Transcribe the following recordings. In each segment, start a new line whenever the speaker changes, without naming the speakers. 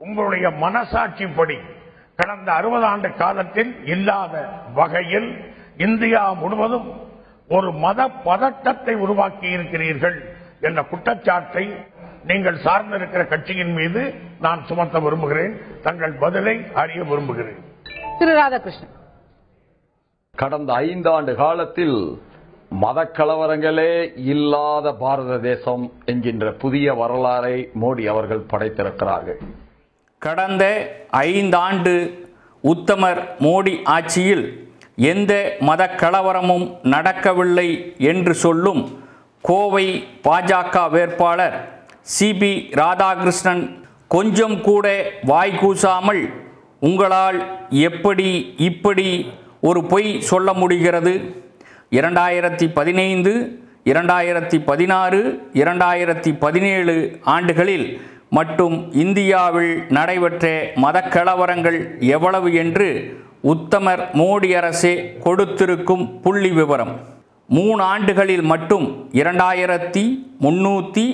உங்களுடைய மனசாட்சிப்படி கடந்த அறுபது ஆண்டு காலத்தில் இல்லாத வகையில் இந்தியா முழுவதும் ஒரு மத பதட்டத்தை உருவாக்கி இருக்கிறீர்கள் என்ற குற்றச்சாட்டை நீங்கள் சார்ந்திருக்கிற கட்சியின் மீது நான் சுமத்த விரும்புகிறேன். தங்கள் பதிலை அறிய விரும்புகிறேன்.
திரு ராதாகிருஷ்ணன்.
கடந்த ஐந்தாண்டு காலத்தில் மதக்கலவரங்களே இல்லாத பாரத தேசம் என்கின்ற புதிய வரலாறை மோடி அவர்கள் படைத்திருக்கிறார்கள்.
கடந்த ஐந்தாண்டு உத்தமர் மோடி ஆட்சியில் எந்த மத கலவரமும் நடக்கவில்லை என்று சொல்லும் கோவை பாஜக வேட்பாளர் சிபி ராதாகிருஷ்ணன் கொஞ்சம் கூட வாய் கூசாமல் உங்களால் எப்படி இப்படி ஒரு பொய் சொல்ல முடிகிறது? இரண்டாயிரத்தி பதினைந்து இரண்டாயிரத்தி பதினாறு இரண்டாயிரத்தி பதினேழு ஆண்டுகளில் மட்டும் இந்தியாவில் நடைபெற்ற மதக்கலவரங்கள் எவ்வளவு என்று உத்தமர் மோடி அரசே கொடுத்திருக்கும் புள்ளி விவரம். மூணு ஆண்டுகளில் மட்டும் இரண்டாயிரத்தி முன்னூற்றி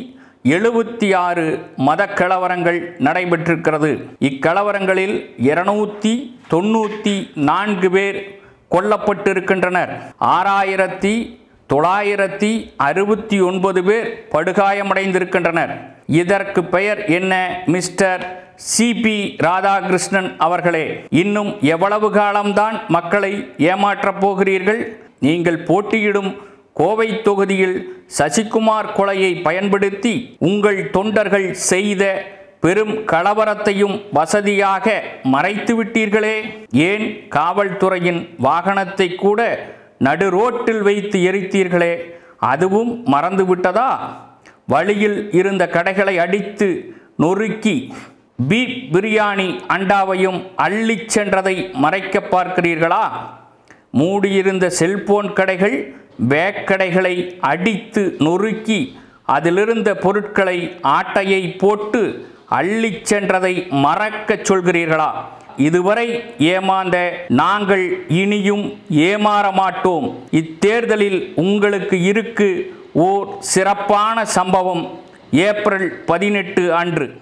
எழுபத்தி ஆறு மதக்கலவரங்கள் நடைபெற்றிருக்கிறது. இக்கலவரங்களில் இருநூற்றி தொண்ணூற்றி நான்கு பேர் கொல்லப்பட்டிருக்கின்றனர். ஆறாயிரத்தி தொள்ளாயிரத்தி அறுபத்தி ஒன்பது பேர் படுகாயமடைந்திருக்கின்றனர். இதற்கு பெயர் என்ன மிஸ்டர் சிபி ராதாகிருஷ்ணன் அவர்களே? இன்னும் எவ்வளவு காலம்தான் மக்களை ஏமாற்றப் போகிறீர்கள்? நீங்கள் போட்டியிடும் கோவை தொகுதியில் சசிகுமார் கொலையை பயன்படுத்தி உங்கள் தொண்டர்கள் செய்த பெரும் கலவரத்தையும் வசதியாக மறைத்து விட்டீர்களே ஏன் காவல்துறையின் வாகனத்தை கூட நடு ரோட்டில் வைத்து எரித்தீர்களே அதுவும் மறந்து விட்டதா வழியில் இருந்த கடைகளை அடித்து நொறுக்கி பீப் பிரியாணி அண்டாவையும் அள்ளிச் சென்றதை மறைக்க பார்க்கிறீர்களா? மூடியிருந்த செல்போன் கடைகள் பேக் கடைகளை அடித்து நொறுக்கி அதிலிருந்த பொருட்களை ஆட்டையை போட்டு அள்ளிச் சென்றதை மறக்கச் சொல்கிறீர்களா? இதுவரை ஏமாந்த நாங்கள் இனியும் ஏமாற மாட்டோம். இத்தேர்தலில் உங்களுக்கு இருக்கு ஓர் சிறப்பான சம்பவம். ஏப்ரல் பதினெட்டு அன்று.